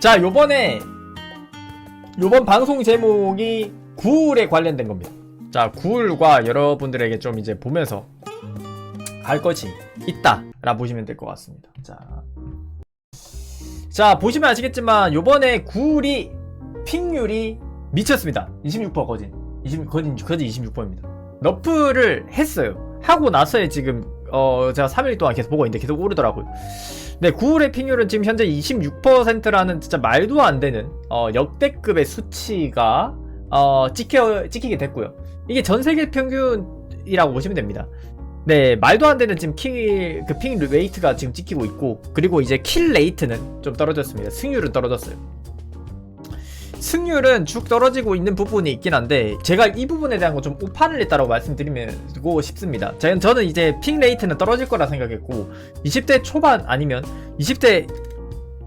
자, 요번에 요번 방송 제목이 구울에 관련된 겁니다. 자, 구울과 여러분들에게 좀 이제 보면서 갈 것이 있다 라 보시면 될 것 같습니다. 자, 자 보시면 아시겠지만 요번에 구울이 픽률이 미쳤습니다. 26% 거진, 20 거진 거진 26%입니다. 너프를 했어요. 하고 나서에 지금 어 제가 3일 동안 계속 보고 있는데 계속 오르더라고요. 네, 구울의 픽률은 지금 현재 26%라는 진짜 말도 안 되는 어, 역대급의 수치가 어, 찍혀 찍히게 됐고요. 이게 전 세계 평균이라고 보시면 됩니다. 네, 말도 안 되는 지금 킬, 그픽 레이트가 지금 찍히고 있고, 그리고 이제 킬 레이트는 좀 떨어졌습니다. 승률은 떨어졌어요. 승률은 쭉 떨어지고 있는 부분이 있긴 한데 제가 이 부분에 대한 거 좀 오판을 했다고 말씀드리고 싶습니다. 저- 저는 이제 픽 레이트는 떨어질 거라 생각했고 20대 초반 아니면 20대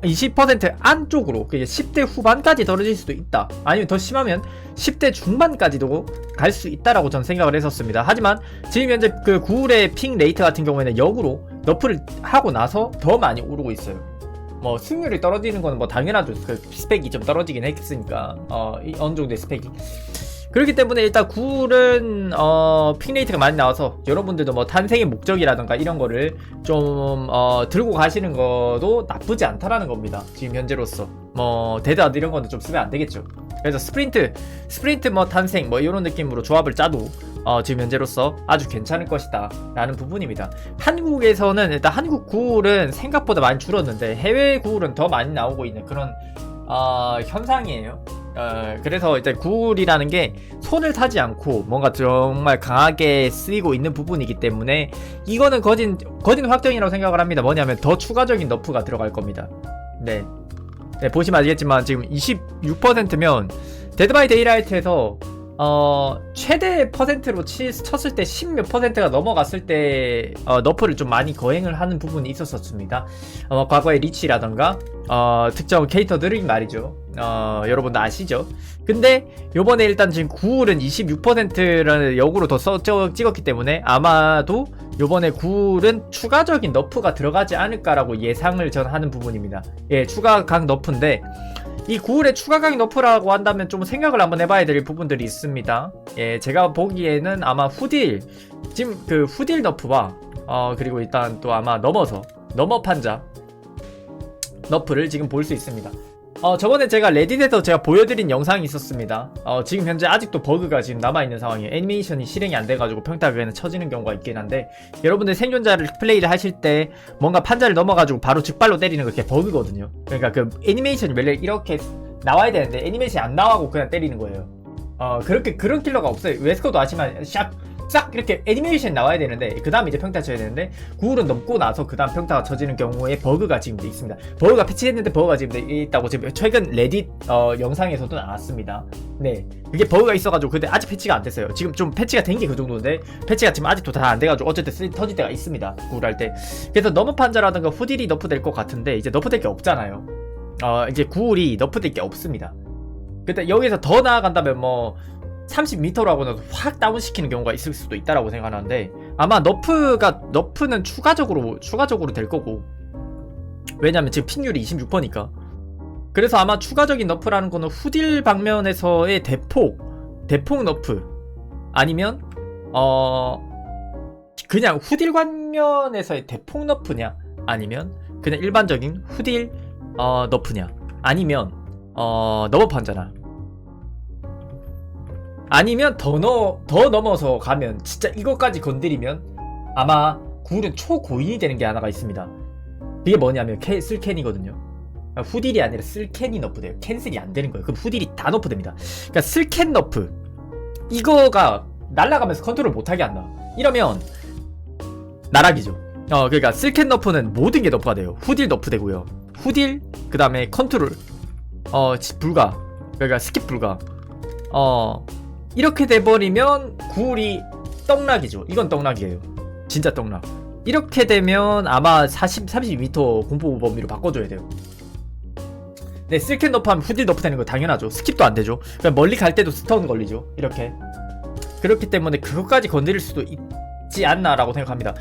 20% 안쪽으로 그게 10대 후반까지 떨어질 수도 있다. 아니면 더 심하면 10대 중반까지도 갈 수 있다라고 저는 생각을 했었습니다. 하지만 지금 현재 그 구울의 픽 레이트 같은 경우에는 역으로 너프를 하고 나서 더 많이 오르고 있어요. 뭐 승률이 떨어지는 거는 뭐 당연하죠. 그 스펙이 좀 떨어지긴 했으니까 어 이- 어느 정도의 스펙이 그렇기 때문에 일단 구울은 어 픽레이트가 많이 나와서 여러분들도 뭐 탄생의 목적이라든가 이런 거를 좀 어, 들고 가시는 것도 나쁘지 않다라는 겁니다. 지금 현재로서 뭐 데드아드 이런 거는 좀 쓰면 안 되겠죠. 그래서 스프린트 스프린트 뭐 탄생 뭐 이런 느낌으로 조합을 짜도 어, 지금 현재로서 아주 괜찮을 것이다 라는 부분입니다. 한국에서는 일단 한국 구울은 생각보다 많이 줄었는데 해외 구울은 더 많이 나오고 있는 그런 어, 현상이에요. 어, 그래서 이제 구울이라는 게 손을 타지 않고 뭔가 정말 강하게 쓰이고 있는 부분이기 때문에 이거는 거진 거진 확정이라고 생각을 합니다. 뭐냐면 더 추가적인 너프가 들어갈 겁니다. 네, 네 보시면 아시겠지만 지금 26%면 데드 바이 데이라이트에서 어 최대 퍼센트로 치, 쳤을 때 10몇 퍼센트가 넘어갔을 때 어, 너프를 좀 많이 거행을 하는 부분이 있었었습니다. 어, 과거에 리치라던가 어, 특정 캐릭터들이 말이죠. 어, 여러분도 아시죠? 근데 요번에 일단 지금 구울은 26%라는 역으로 더 써, 쪄- 찍었기 때문에 아마도 요번에 구울은 추가적인 너프가 들어가지 않을까라고 예상을 전 하는 부분입니다. 예, 추가 강 너프인데 이 구울의 추가 강의 너프라고 한다면 좀 생각을 한번 해봐야 될 부분들이 있습니다. 예, 제가 보기에는 아마 후딜, 지금 그 후딜 너프와, 어, 그리고 일단 또 아마 넘어서, 넘어 판자, 너프를 지금 볼 수 있습니다. 어, 저번에 제가 레딧에서 제가 보여드린 영상이 있었습니다. 어, 지금 현재 아직도 버그가 지금 남아있는 상황이에요. 애니메이션이 실행이 안 돼가지고 평타그에는 쳐지는 경우가 있긴 한데, 여러분들 생존자를 플레이를 하실 때 뭔가 판자를 넘어가지고 바로 즉발로 때리는 거 그게 버그거든요. 그러니까 그 애니메이션이 원래 이렇게 나와야 되는데 애니메이션이 안 나와고 그냥 때리는 거예요. 어, 그렇게, 그런 킬러가 없어요. 웨스코도 아시면 샥, 싹 이렇게 애니메이션 나와야 되는데 그 다음 이제 평타 쳐야 되는데 구울은 넘고 나서 그 다음 평타가 쳐지는 경우에 버그가 지금 돼 있습니다. 버그가 패치했는데 버그가 지금 돼 있다고 지금 최근 레딧 어, 영상에서도 나왔습니다. 네, 그게 버그가 있어가지고 근데 아직 패치가 안 됐어요. 지금 좀 패치가 된 게 그 정도인데 패치가 지금 아직도 다 안 돼가지고 어쨌든 쓰- 터질 때가 있습니다. 구울 할 때. 그래서 너무 판자라든가 후딜이 너프 될 것 같은데 이제 너프 될 게 없잖아요. 어 이제 구울이 너프 될 게 없습니다. 근데 여기서 더 나아간다면 뭐 30m라고는 확 다운시키는 경우가 있을 수도 있다라고 생각하는데 아마 너프가 너프는 추가적으로 추가적으로 될 거고. 왜냐면 지금 픽률이 26%니까. 그래서 아마 추가적인 너프라는 거는 후딜 방면에서의 대폭 대폭 너프 아니면 어 그냥 후딜 관면에서의 대폭 너프냐 아니면 그냥 일반적인 후딜 어 너프냐 아니면 어 너버 판잖아 아니면 더, 넣어, 더 넘어서 가면 진짜 이것까지 건드리면 아마 구울은 초고인이 되는 게 하나가 있습니다. 그게 뭐냐면 캐, 쓸캔이거든요. 아, 후딜이 아니라 쓸캔이 너프돼요. 캔슬이 안 되는 거예요. 그럼 후딜이 다 너프됩니다. 그러니까 쓸캔 너프 이거가 날아가면서 컨트롤 못하게 한다. 이러면 나락이죠. 어 그러니까 쓸캔 너프는 모든 게 너프가 돼요. 후딜 너프 되고요. 후딜 그 다음에 컨트롤 어 지- 불가 그러니까 스킵 불가 어 이렇게 돼버리면 구울이 떡락이죠. 이건 떡락이에요. 진짜 떡락. 이렇게 되면 아마 40, 32m 공포 범위로 바꿔줘야 돼요. 네, 쓸캔 너프하면 후딜 너프 되는 거 당연하죠. 스킵도 안 되죠. 그냥 멀리 갈 때도 스턴 걸리죠. 이렇게. 그렇기 때문에 그것까지 건드릴 수도 있지 않나라고 생각합니다.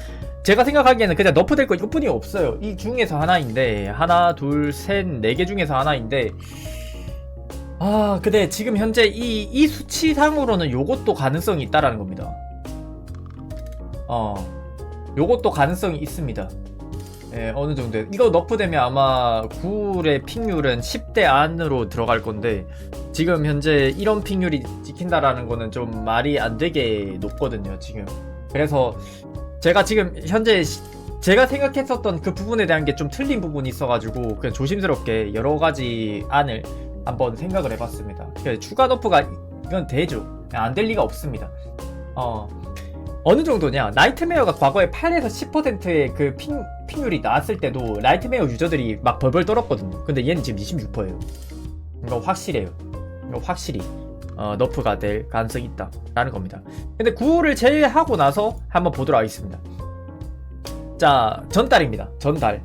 제가 생각하기에는 그냥 너프 될 거 이것뿐이 없어요. 이 중에서 하나인데 하나, 둘, 셋, 네 개 중에서 하나인데 아 근데 지금 현재 이, 이 수치상으로는 요것도 가능성이 있다라는 겁니다. 어 요것도 가능성이 있습니다. 예, 어느 정도. 이거 너프되면 아마 구울의 픽률은 10대 안으로 들어갈 건데, 지금 현재 이런 픽률이 찍힌다라는 거는 좀 말이 안 되게 높거든요, 지금. 그래서 제가 지금 현재 시- 제가 생각했었던 그 부분에 대한 게 좀 틀린 부분이 있어가지고, 그냥 조심스럽게 여러 가지 안을 한번 생각을 해봤습니다. 그러니까 추가 너프가 이건 되죠. 안될 리가 없습니다. 어, 어느 정도냐? 나이트메어가 과거에 8에서 10%의 그 핑, 핑률이 나왔을 때도 나이트메어 유저들이 막 벌벌 떨었거든요. 근데 얘는 지금 26%예요. 이거 확실해요. 이거 확실히 어, 너프가 될 가능성이 있다 라는 겁니다. 근데 9호를 제외하고 나서 한번 보도록 하겠습니다. 자 전달입니다. 전달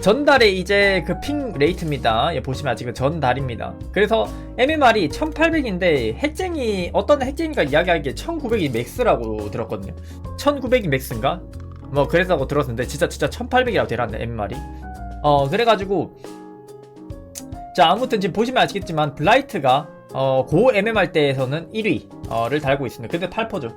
전달에 이제 그 핑 레이트입니다. 예, 보시면 지금 전달입니다. 그래서 MMR이 1800인데 핵쟁이 어떤 핵쟁이가 이야기하기에 1900이 맥스라고 들었거든요. 1900이 맥스인가? 뭐 그랬다고 들었는데 진짜 진짜 1800이라고 되라는데 MMR이. 어 그래가지고 자 아무튼 지금 보시면 아시겠지만 블라이트가 어, 고 MMR 때에서는 1위를 달고 있습니다. 근데 8%죠.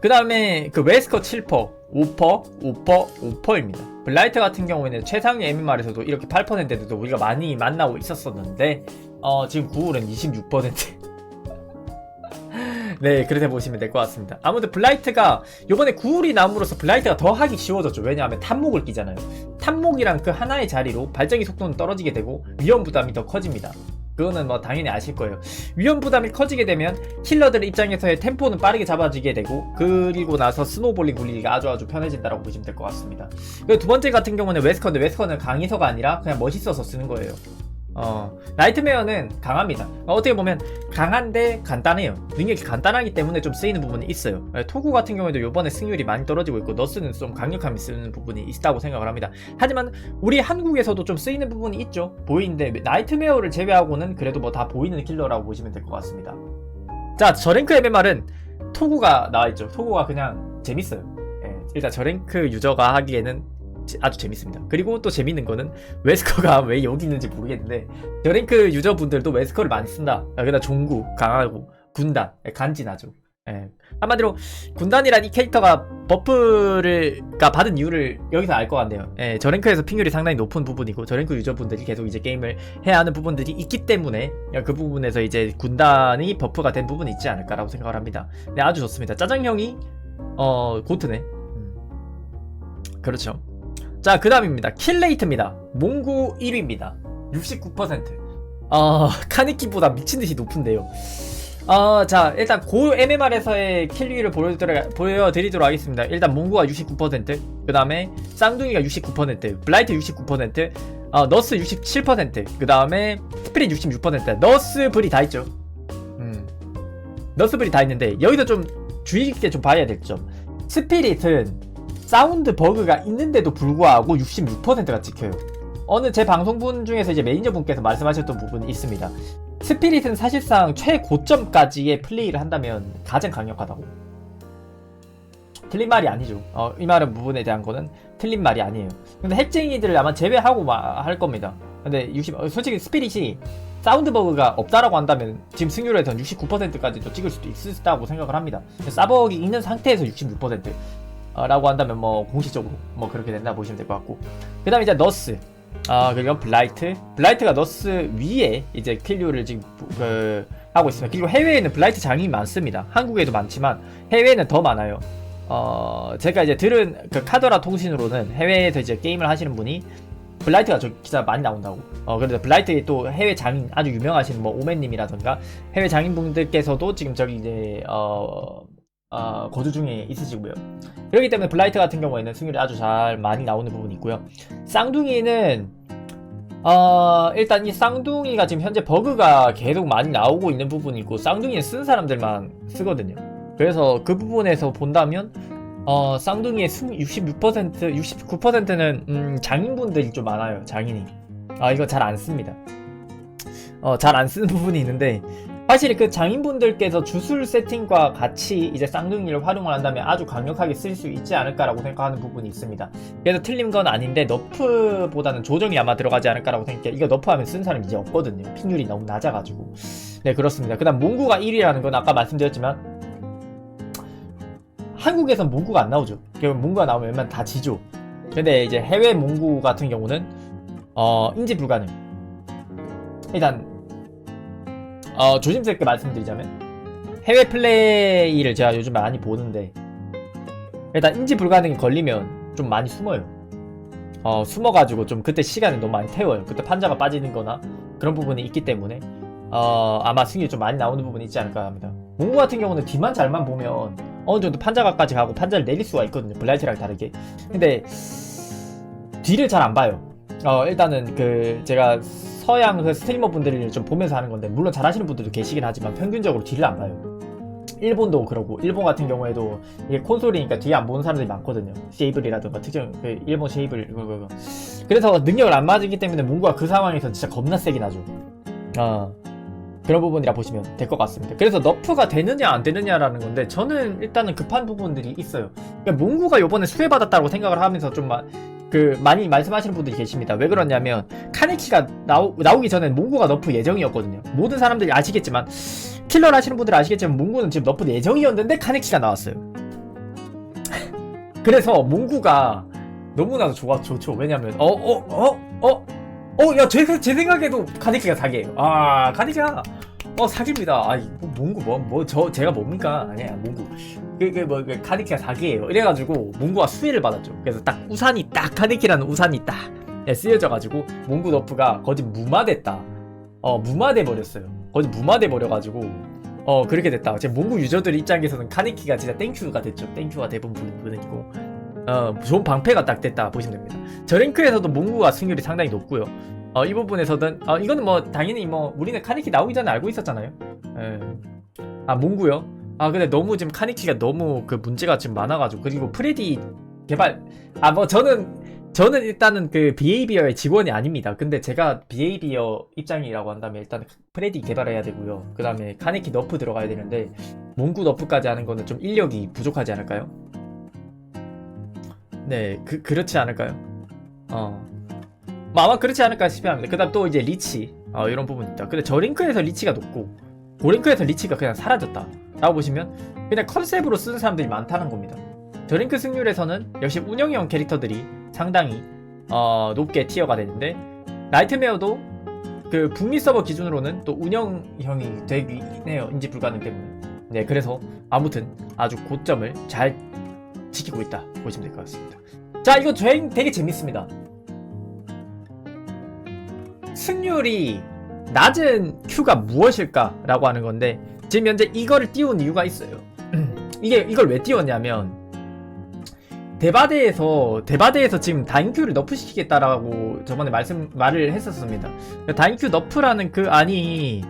그 다음에 그 웨스커 7%, 5%, 5%, 5%입니다. 블라이트 같은 경우에는 최상위 MMR에서도 이렇게 8%대도 우리가 많이 만나고 있었었는데 어, 지금 9홀은 26%. 네, 그렇게 보시면 될 것 같습니다. 아무튼 블라이트가 요번에 9홀이 나옴으로써 블라이트가 더 하기 쉬워졌죠. 왜냐하면 탑목을 끼잖아요. 탑목이랑 그 하나의 자리로 발전기 속도는 떨어지게 되고 위험 부담이 더 커집니다. 그거는 뭐 당연히 아실 거예요. 위험 부담이 커지게 되면 힐러들 입장에서의 템포는 빠르게 잡아지게 되고 그리고 나서 스노볼링 굴리기가 아주 아주 편해진다고 보시면 될 것 같습니다. 그리고 두 번째 같은 경우는 웨스커인데 웨스커는 강해서가 아니라 그냥 멋있어서 쓰는 거예요. 어, 나이트메어는 강합니다. 어, 어떻게 보면 강한데 간단해요. 능력이 간단하기 때문에 좀 쓰이는 부분이 있어요. 예, 토구 같은 경우에도 요번에 승률이 많이 떨어지고 있고 너스는 좀 강력함이 쓰는 부분이 있다고 생각을 합니다. 하지만 우리 한국에서도 좀 쓰이는 부분이 있죠. 보이는데 나이트메어를 제외하고는 그래도 뭐 다 보이는 킬러라고 보시면 될 것 같습니다. 자, 저랭크 MMR은 토구가 나와있죠. 토구가 그냥 재밌어요. 예, 일단 저랭크 유저가 하기에는 지- 아주 재밌습니다. 그리고 또 재밌는 거는 웨스커가 왜 여기 있는지 모르겠는데 저랭크 유저분들도 웨스커를 많이 쓴다. 그다 종구 강하고 군단 예, 간지나죠. 예. 한마디로 군단이란 이 캐릭터가 버프를가 받은 이유를 여기서 알 것 같네요. 예, 저랭크에서 핑률이 상당히 높은 부분이고 저랭크 유저분들이 계속 이제 게임을 해야 하는 부분들이 있기 때문에 그 부분에서 이제 군단이 버프가 된 부분이 있지 않을까라고 생각을 합니다. 네, 아주 좋습니다. 짜장형이 어 고트네. 음. 그렇죠. 자, 그 다음입니다. 킬레이트입니다. 몽구 1위입니다. 69%. 어, 카니키보다 미친듯이 높은데요. 어, 자, 일단 고 MMR에서의 킬리를 보여드려, 보여드리도록 하겠습니다. 일단 몽구가 69%, 그 다음에 쌍둥이가 69%, 블라이트 69%, 어, 너스 67%, 그 다음에 스피릿 66%, 너스 브리 다 있죠. 음. 너스 브리 다 있는데, 여기서 좀 주의 깊게 좀 봐야 될 점. 스피릿은 사운드 버그가 있는데도 불구하고 66%가 찍혀요. 어느 제 방송분 중에서 이제 매니저분께서 말씀하셨던 부분이 있습니다. 스피릿은 사실상 최고점까지의 플레이를 한다면 가장 강력하다고. 틀린 말이 아니죠. 어, 이 말은 부분에 대한 거는 틀린 말이 아니에요. 근데 핵쟁이들을 아마 제외하고 마- 할 겁니다. 근데 60, 어, 솔직히 스피릿이 사운드 버그가 없다라고 한다면 지금 승률에선 69%까지도 찍을 수도 있다고 생각을 합니다. 사버기 있는 상태에서 66%. 어, 라고 한다면 뭐 공식적으로 뭐 그렇게 된다 보시면 될 것 같고. 그 다음에 이제 너스. 아 그리고 블라이트. 블라이트가 너스 위에 이제 킬류를 지금 그 하고 있습니다. 그리고 해외에는 블라이트 장이 많습니다. 한국에도 많지만 해외에는 더 많아요. 어 제가 이제 들은 그 카더라 통신으로는 해외에서 이제 게임을 하시는 분이 블라이트가 저 기사 많이 나온다고. 어 그래서 블라이트의 또 해외 장인 아주 유명하신 뭐 오맨님이라던가 해외 장인분들께서도 지금 저기 이제 어 어, 거주 중에 있으시고요. 그렇기 때문에 블라이트 같은 경우에는 승률이 아주 잘 많이 나오는 부분이 있고요. 쌍둥이는 어, 일단 이 쌍둥이가 지금 현재 버그가 계속 많이 나오고 있는 부분이 있고 쌍둥이는 쓴 사람들만 쓰거든요. 그래서 그 부분에서 본다면 어, 쌍둥이의 66%, 69%는 음, 장인분들이 좀 많아요. 장인이. 아, 이거 잘 안 씁니다. 어, 잘 안 쓰는 부분이 있는데 확실히 그 장인분들께서 주술 세팅과 같이 이제 쌍둥이를 활용을 한다면 아주 강력하게 쓸 수 있지 않을까라고 생각하는 부분이 있습니다. 그래서 틀린 건 아닌데 너프보다는 조정이 아마 들어가지 않을까라고 생각해요. 이거 너프하면 쓴 사람이 이제 없거든요. 픽률이 너무 낮아가지고. 네 그렇습니다. 그 다음 몽구가 1위라는 건 아까 말씀드렸지만 한국에선 몽구가 안 나오죠. 결국 몽구가 나오면 웬만 다 지죠. 근데 이제 해외 몽구 같은 경우는 어 인지 불가능. 일단 어, 조심스럽게 말씀드리자면 해외 플레이를 제가 요즘 많이 보는데 일단 인지 불가능이 걸리면 좀 많이 숨어요. 어, 숨어가지고 좀 그때 시간을 너무 많이 태워요. 그때 판자가 빠지는 거나 그런 부분이 있기 때문에 어, 아마 승률이 좀 많이 나오는 부분이 있지 않을까 합니다. 몽구 같은 경우는 뒤만 잘만 보면 어느 정도 판자가까지 가고 판자를 내릴 수가 있거든요. 블라이트랑 다르게. 근데 뒤를 잘 안 봐요. 어, 일단은 그 제가 서양 그 스트리머 분들을 좀 보면서 하는 건데 물론 잘하시는 분들도 계시긴 하지만 평균적으로 뒤를 안 봐요. 일본도 그러고 일본 같은 경우에도 이게 콘솔이니까 뒤에 안 보는 사람들이 많거든요. 쉐이블이라든가 특정 그 일본 쉐이블 이거 이거. 그래서 능력을 안 맞기 때문에 문구가 그 상황에서 진짜 겁나 세게 나죠. 어. 그런 부분이라 보시면 될 것 같습니다. 그래서 너프가 되느냐 안 되느냐라는 건데 저는 일단은 급한 부분들이 있어요. 그러니까 몽구가 요번에 수혜받았다고 생각을 하면서 좀 마, 그 많이 말씀하시는 분들이 계십니다. 왜 그러냐면 카네키가 나오, 나오기 전에 몽구가 너프 예정이었거든요. 모든 사람들이 아시겠지만 킬러를 하시는 분들은 아시겠지만 몽구는 지금 너프 예정이었는데 카네키가 나왔어요. 그래서 몽구가 너무나도 좋아 좋죠. 왜냐면 어어어어어야제 제 생각에도 카네키가 사기예요. 아 카네키가 어 사기입니다. 아 뭐, 몽구 뭐뭐저 제가 뭡니까 아니야 몽구 그게 뭐 그 카네키가 사기예요. 이래가지고 몽구가 수혜를 받았죠. 그래서 딱 우산이 딱 카네키라는 우산이 딱 네, 쓰여져가지고 몽구 너프가 거짓 무마됐다. 어 무마돼 버렸어요. 거짓 무마돼 버려가지고 어 그렇게 됐다. 제 몽구 유저들 입장에서는 카네키가 진짜 땡큐가 됐죠. 땡큐가 대부분 분이고 어 좋은 방패가 딱 됐다 보시면 됩니다. 저 랭크에서도 몽구가 승률이 상당히 높고요. 어, 이 부분에서든 어, 이거는 뭐 당연히 뭐 우리는 카네키 나오기 전에 알고 있었잖아요. 예. 아 몽구요? 아 근데 너무 지금 카네키가 너무 그 문제가 지금 많아가지고 그리고 프레디 개발 아 뭐 저는 저는 일단은 그 비헤이비어의 직원이 아닙니다. 근데 제가 비헤이비어 입장이라고 한다면 일단 프레디 개발해야 되고요. 그 다음에 카네키 너프 들어가야 되는데 몽구 너프까지 하는 거는 좀 인력이 부족하지 않을까요? 네, 그 그렇지 않을까요? 어. 뭐 아마 그렇지 않을까 싶어 합니다. 그 다음 또 이제 리치. 어, 이런 부분이 있다. 근데 저 링크에서 리치가 높고, 고 링크에서 리치가 그냥 사라졌다. 라고 보시면, 그냥 컨셉으로 쓰는 사람들이 많다는 겁니다. 저 링크 승률에서는 역시 운영형 캐릭터들이 상당히, 어, 높게 티어가 되는데, 나이트메어도 그 북미 서버 기준으로는 또 운영형이 되긴 해요. 인지 불가능 때문에. 네, 그래서 아무튼 아주 고점을 잘 지키고 있다. 보시면 될 것 같습니다. 자, 이거 되게 재밌습니다. 승률이 낮은 Q가 무엇일까 라고 하는 건데 지금 현재 이거를 띄운 이유가 있어요. 이게 이걸 왜 띄웠냐면 대바대에서 대바대에서 지금 다인큐를 너프시키겠다라고 저번에 말씀 말을 했었습니다. 다인큐 너프라는 그 안이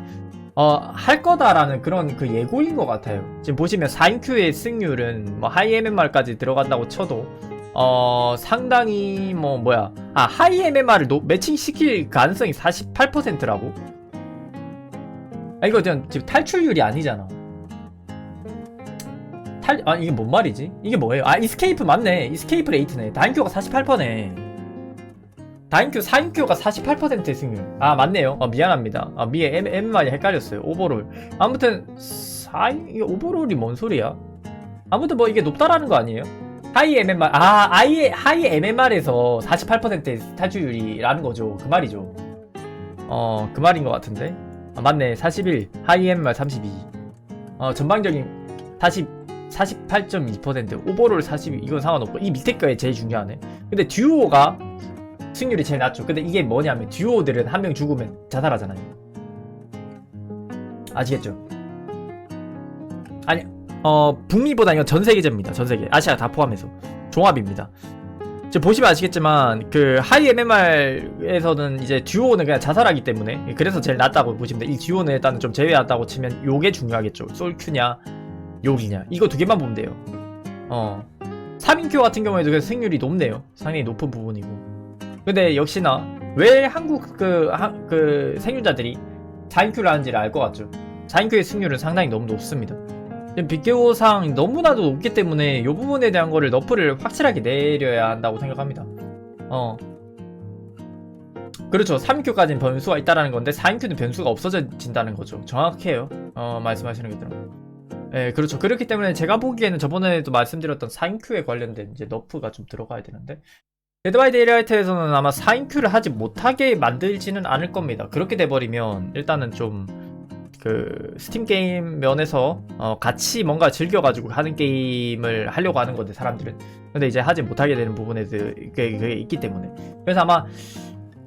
어, 할 거다라는 그런 그 예고인 것 같아요. 지금 보시면 4인큐의 승률은 뭐 하이 MMR까지 들어간다고 쳐도 어 상당히 뭐 뭐야. 아 하이 MMR을 노, 매칭시킬 가능성이 48%라고? 아 이거 그냥 지금 탈출률이 아니잖아. 탈 아 이게 뭔 말이지? 이게 뭐예요? 아 이스케이프 맞네. 이스케이프 레이트네. 다인큐가 48%네 다인큐 4인큐가 48%의 승률. 아 맞네요. 어, 미안합니다. 아 미에 MMR이 헷갈렸어요. 오버롤. 아무튼 4인 이게 오버롤이 뭔 소리야? 아무튼 뭐 이게 높다라는 거 아니에요 하이 MMR 아 아예 하이 MMR에서 48%의 탈출률이라는 거죠. 그 말이죠. 어 그 말인 것 같은데? 아, 맞네. 41 하이 MMR 32 어 전방적인 40 48.2% 오버롤 42 이건 상관없고 이 밑에 거에 제일 중요하네. 근데 듀오가 승률이 제일 낮죠. 근데 이게 뭐냐면 듀오들은 한 명 죽으면 자살하잖아요. 아시겠죠? 아니 어 북미보다 이건 전 세계제입니다. 전 세계 아시아 다 포함해서 종합입니다. 지금 보시면 아시겠지만 그 하이 MMR에서는 이제 듀오는 그냥 자살하기 때문에 그래서 제일 낫다고 보시면 돼요. 이 듀오는 일단 좀 제외하다고 치면 요게 중요하겠죠. 솔큐냐 욕이냐 이거 두 개만 보면 돼요. 어 3인큐 같은 경우에도 그 승률이 높네요. 상당히 높은 부분이고. 근데 역시나 왜 한국 그, 하, 그 생존자들이 4인큐를 하는지를 알 것 같죠. 4인큐의 승률은 상당히 너무 높습니다. 지금 빅게오상 너무나도 높기 때문에 이 부분에 대한 거를 너프를 확실하게 내려야 한다고 생각합니다. 어. 그렇죠. 3인큐까지는 변수가 있다라는 건데 4인큐는 변수가 없어진다는 거죠. 정확해요. 어, 말씀하시는 게 들어. 예, 그렇죠. 그렇기 때문에 제가 보기에는 저번에도 말씀드렸던 4인큐에 관련된 이제 너프가 좀 들어가야 되는데 데드 바이 데이라이트에서는 아마 4인큐를 하지 못하게 만들지는 않을 겁니다. 그렇게 돼버리면 일단은 좀 그 스팀 게임 면에서 어, 같이 뭔가 즐겨가지고 하는 게임을 하려고 하는 건데 사람들은. 근데 이제 하지 못하게 되는 부분에 그게, 그게 있기 때문에. 그래서 아마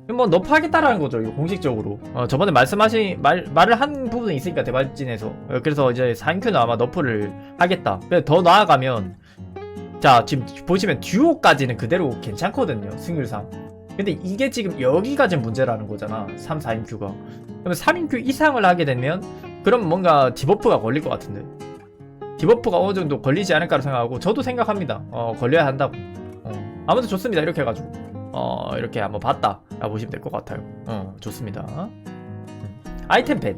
뭐 너프하겠다라는 거죠 이거 공식적으로. 어, 저번에 말씀하신 말, 말을 한 부분이 있으니까 대발진에서. 어, 그래서 이제 4인큐는 아마 너프를 하겠다. 근데 더 나아가면 자 지금 보시면 듀오까지는 그대로 괜찮거든요 승률상 근데 이게 지금 여기가 지금 문제라는 거잖아. 3, 4인큐가. 그러면 3인큐 이상을 하게 되면 그럼 뭔가 디버프가 걸릴 것 같은데. 디버프가 어느 정도 걸리지 않을까라 생각하고 저도 생각합니다. 어 걸려야 한다고. 어, 아무튼 좋습니다. 이렇게 해가지고. 어 이렇게 한번 봤다 라 보시면 될 것 같아요. 어 좋습니다. 음. 아이템 펜